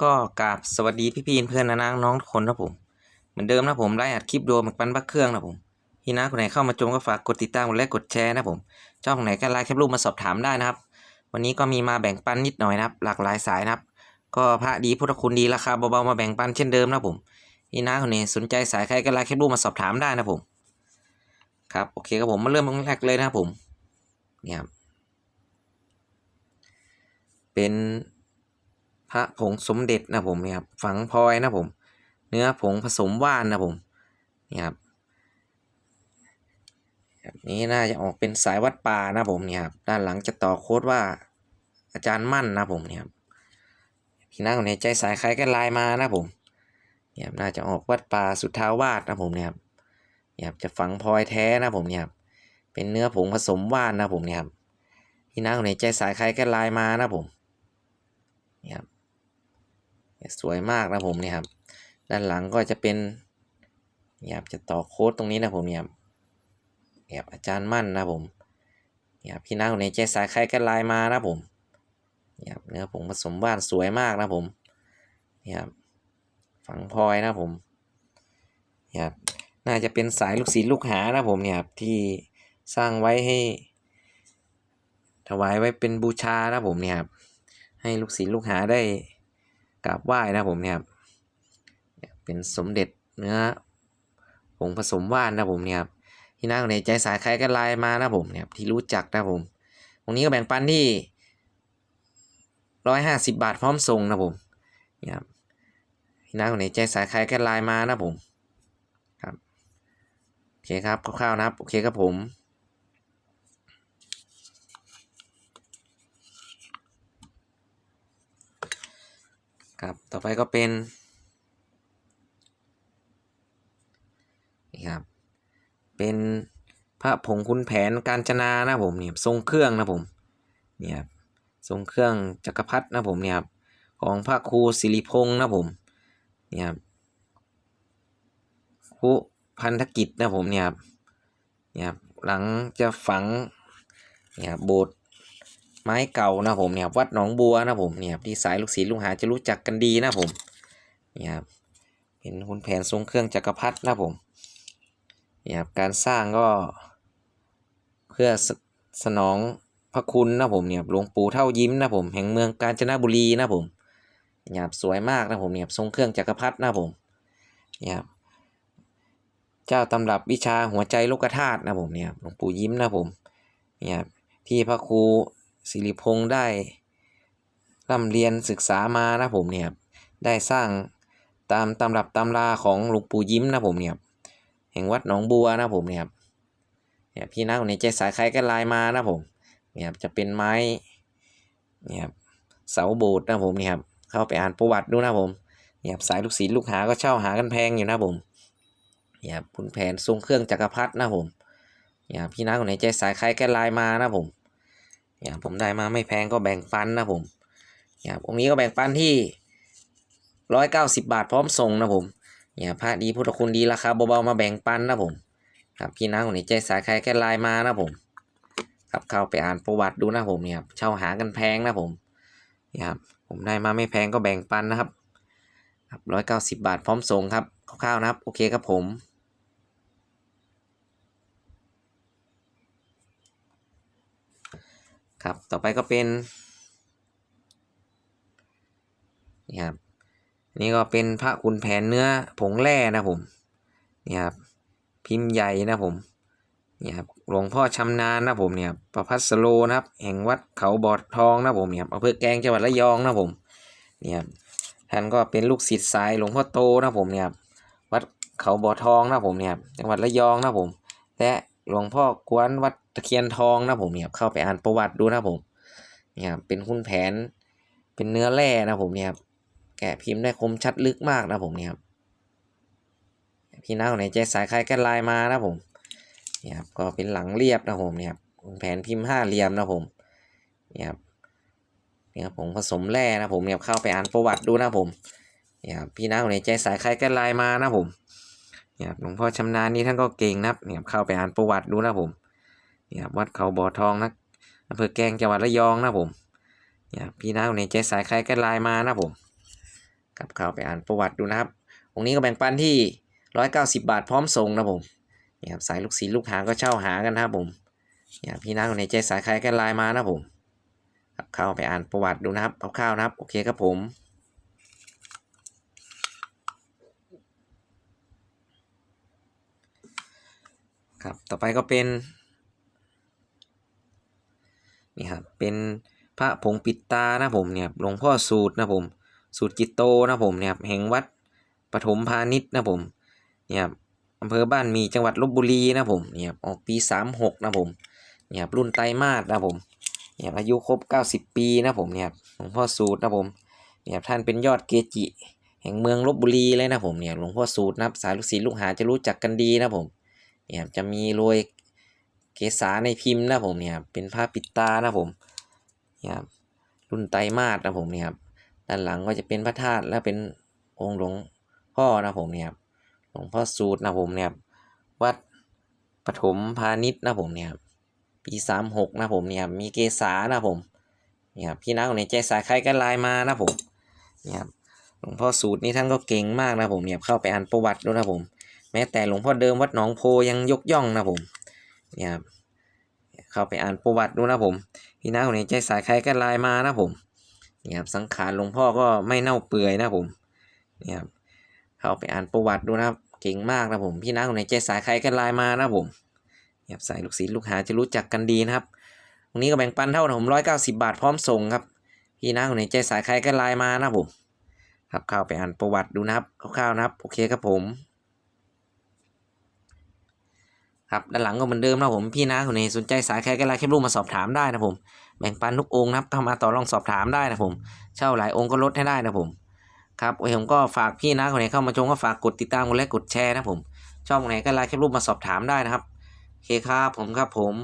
ก็กราบสวัสดีพี่พี่เพื่อนนะน้องทุกคนนะผม เหมือนเดิมนะผมไลฟ์อัดคลิปโดมปันบักเครื่องนะผมพี่น้าคนไหนเข้ามาชมก็ฝากกดติดตามกดไลค์กดแชร์นะผมเจ้าของไหนก็ไลน์แคปรูปมาสอบถามได้นะครับ วันนี้ก็มีมาแบ่งปันนิดหน่อยนะครับ หลากหลายสายนะครับ ก็พระดีพุทธคุณดีราคาเบาๆมาแบ่งปันเช่นเดิมนะผมพี่น้าคนไหนสนใจสายใครก็ไลน์แคปรูปมาสอบถามได้นะผมครับโอเคครับผมมาเริ่มตรงแรกเลยนะครับผมเนี่ยครับเป็น พระผงสมเด็จนะผมเนี่ยครับฝังพลอยนะผม เนื้อผงผสมว่านนะผมเนี่ยครับแบบนี้น่าจะออกเป็นสายวัดป่านะผมเนี่ยครับด้านหลังจะต่อโค้ดว่าอาจารย์มั่นนะผมเนี่ยครับพี่น้าคนไหนใจสายใครก็ไลน์มานะผมเนี่ยครับน่าจะออกวัดป่าสุทธาวาสนะผมเนี่ยครับเนี่ยครับจะฝังพลอยแท้นะผมเนี่ยครับเป็นเนื้อผงผสมว่านนะผมเนี่ยครับพี่น้าคนไหนใจสายใครก็ไลน์มานะผมเนี่ยครับ สวยมากนะผมเนี่ยครับ ด้านหลังก็จะเป็นเนี่ยครับจะต่อโค้ดตรงนี้นะผมเนี่ยครับเนี่ยครับอาจารย์มั่นนะผมเนี่ยครับพี่น้าคนไหนใจสายใครก็ไลน์มานะผมเนี่ยครับเนื้อผงผสมว่านสวยมากนะผมเนี่ยครับฝังพลอยนะผมเนี่ยครับน่าจะเป็นสายลูกศิษย์ลูกหานะผมเนี่ยครับที่สร้างไว้ให้ ถวายไว้เป็นบูชานะผมเนี่ยครับให้ลูกศิษย์ลูกหาได้ กราบไหว้นะผมเนี่ยครับเป็นสมเด็จเนื้อผงผสมว่านนะผมเนี่ยครับที่น่าสนใจสายใครก็ไลน์มานะผมเนี่ยที่รู้จักนะผมตรงนี้ก็แบ่งปันที่ร้อยห้าสิบบาทพร้อมส่งนะผมเนี่ยครับที่น่าสนใจสายใครก็ไลน์มานะผมครับโอเคครับคร่าวๆนะครับโอเคครับผม ครับต่อไปก็เป็นนี่ครับเป็นพระผงคุณแผนการจนานะผมเนี่ยทรงเครื่องนะผมเนี่ยทรงเครื่องจักรพรรดินะผมเนี่ยครับของพระครูสิริพงษ์นะผมเนี่ยครับครูพันธกิจนะผมเนี่ยครับเนี่ยครับหลังจะฝังเนี่ยบโบสถ์ ไม้เก่านะผมเนี่ยวัดหนองบัวนะผมเนี่ยที่สายลูกศิษย์ลูกหาจะรู้จักกันดีนะผมเนี่ยครับเป็นคุณแผนทรงเครื่องจักรพรรดินะผมเนี่ยครับการสร้างก็เพื่อสสนองพระคุณนะผมเนี่ยหลวงปู่เท่ายิ้มนะผมแห่งเมืองกาญจนบุรีนะผมเนี่ยสวยมากนะผมเนี่ยทรงเครื่องจักรพรรดินะผมเนี่ยเจ้าตำรับวิชาหัวใจโลกธาตุนะผมเนี่ยหลวงปู่ยิ้มนะผมเนี่ยที่พระครู สิริพงษ์ได้ร่ำเรียนศึกษามานะผมเนี่ยครับได้สร้างตามตำรับตำราของหลวงปู่ยิ้มนะผมเนี่ยครับแห่งวัดหนองบัวนะผมเนี่ยครับเนี่ยพี่นักในใจสายใครก็ลน์มานะผมเนี่ยครับจะเป็นไม้เนี่ยครับเสาโบสถ์นะผมเนี่ยครับเข้าไปอ่านประวัติดูนะผมเนี่ยครับสายลูกศิษย์ลูกหาก็เช่าหากันแพงอยู่นะผมเนี่ยครับคุณแผนทรงเครื่องจักรพรรดินะผมเนี่ยครับพี่นักในใจสายใครก็ลน์มานะผม เนี่ยผมได้มาไม่แพงก็แบ่งปันนะผมเนี่ยองค์นี้ก็แบ่งปันที่ร้อยเก้าสิบบาทพร้อมส่งนะผมเนี่ยพระดีพุทธคุณดีราคาเบาๆมาแบ่งปันนะผม ครับพี่น้าคนไหนใจสายใครแค่ไลน์มานะผม ครับเข้าไปอ่านประวัติดูนะผมเนี่ยเช่าหากันแพงนะผมนี่ครับผมได้มาไม่แพงก็แบ่งปันนะครับครับร้อยเก้าสิบบาทพร้อมส่งครับคร่าวๆนะครับ โอเคครับผม ครับ ต่อไปก็เป็นนี่ครับนี่ก็เป็นพระขุนแผนเนื้อผงแร่นะผมนี่ครับพิมพ์ใหญ่นะผมนี่ครับหลวงพ่อชำนาญนะผมเนี่ยประพัสโลนะครับ แห่งวัดเขาบอดทองนะผมเนี่ยครับอำเภอแกลงจังหวัดระยองนะผมนี่ครับท่านก็เป็นลูกศิษย์สายหลวงพ่อโตนะผมเนี่ยครับวัดเขาบ่อทองนะผมเนี่ยครับจังหวัดระยองนะผมและ หลวงพ่อกวนวัดตะเคียนทองนะผมเนี่ยครับเข้าไปอ่านประวัติดูนะผมเนี่ยครับเป็นหุ้นแผนเป็นเนื้อแร่นะผมเนี่ยครับแกะพิมพ์ได้คมชัดลึกมากนะผมเนี่ยครับพี่น้าไหนใจสายใครก็ไลน์มานะผมเนี่ยครับก็เป็นหลังเรียบนะผมเนี่ยครับแผนพิมพ์ห้าเหลี่ยมนะผมเนี่ยครับเนี่ยครับผมผสมแร่นะผมเนี่ยครับเข้าไปอ่านประวัติดูนะผมเนี่ยครับพี่น้าไหนใจสายใครก็ไลน์มานะผม เนี่ยหลวงพ่อชำนาญนี่ท่านก็เก่งนะครับเนี่ยเข้าไปอ่านประวัติดูนะผมเนี่ยครับวัดเขาบ่อทองนะอำเภอแกงจังหวัดระยองนะผมเนี่ยพี่น้าคนไหนใจสายใครก็ไลน์มานะผมครับเข้าไปอ่านประวัติดูนะครับองค์นี้ก็แบ่งปันที่ร้อยเก้าสิบาทพร้อมส่งนะผมเนี่ยครับสายลูกศิษย์ลูกหาก็เช่าหากันนะครับผมเนี่ยพี่น้าคนไหนใจสายใครก็ไลน์มานะผมครับเข้าไปอ่านประวัติดูนะครับคร่าวๆนะครับ โอเคครับผม ครับ ต่อไปก็เป็นนี่ครับ เป็นพระผงปิดตานะผมเนี่ยหลวงพ่อสูตรนะผม สูตรจิตโตนะผมเนี่ยแห่งวัดปฐมพาณิชย์นะผมเนี่ยอำเภอบ้านมีจังหวัดลบบุรีนะผมเนี่ยออกปีสามหกนะผมเนี่ยรุ่นไตรมาสนะผมเนี่ยอายุครบเก้าสิบปีนะผมเนี่ยหลวงพ่อสูตรนะผมเนี่ยท่านเป็นยอดเกจิ แห่งเมืองลบบุรีเลยนะผมเนี่ยหลวงพ่อสูตรนะสายลูกศิษย์ลูกหาจะรู้จักกันดีนะผม เนี่ยจะมีโรยเกษาในพิมพ์นะผมเนี่ยเป็นผ้าปิดตานะผมเนี่ยรุ่นไตมาสนะผมเนี่ยครับด้านหลังก็จะเป็นพระธาตุและเป็นองค์หลวงพ่อนะผมเนี่ยครับหลวงพ่อสูตรนะผมเนี่ยครับวัดปฐมพาณิชย์นะผมเนี่ยครับปีสามหกนะผมเนี่ยครับมีเกษานะผมเนี่ยครับพี่นักในใจสายใครก็ไลน์มานะผมเนี่ยครับหลวงพ่อสูตรนี่ท่านก็เก่งมากนะผมเนี่ยเข้าไปอ่านประวัติดูนะผม แม้แต่หลวงพ่อเดิมวัดหนองโพยังยกย่องนะผมเนี่ยครับเข้าไปอ่านประวัติดูนะผม พี่น้าคนไหนใจสายใครก็ไลน์มานะผมเนี่ยครับสังขารหลวงพ่อก็ไม่เน่าเปื่อยนะผมเนี่ยครับเข้าไปอ่านประวัติดูนะครับเก่งมากนะผมพี่น้าคนไหนใจสายใครก็ไลน์มานะผมเนี่ยครับสายลูกศิษย์ลูกหาจะรู้จักกันดีนะครับตรงนี้ก็แบ่งปันเท่านะผมร้อยเก้าสิบาทพร้อมส่งครับพี่น้าคนไหนใจสายใครก็ไลน์มานะผมครับเข้าไปอ่านประวัติดูนะครับคร่าวๆนะครับ โอเคครับผม ครับด้านหลังก็เหมือนเดิมนะผมพี่นะคนไหนสนใจสายแครก็ไลน์แคปรูปมาสอบถามได้นะผมแบ่งปันทุกองค์นะครับเข้ามาต่อรองสอบถามได้นะผมเช่าหลายองค์ก็ลดให้ได้นะผมครับผมก็ฝากพี่นะคนไหนเข้ามาชมก็ฝากกดติดตามกดไลค์กดแชร์นะผมชอบคนไหนก็ไลน์แคปรูปมาสอบถามได้นะครับโอเคครับผมครับผม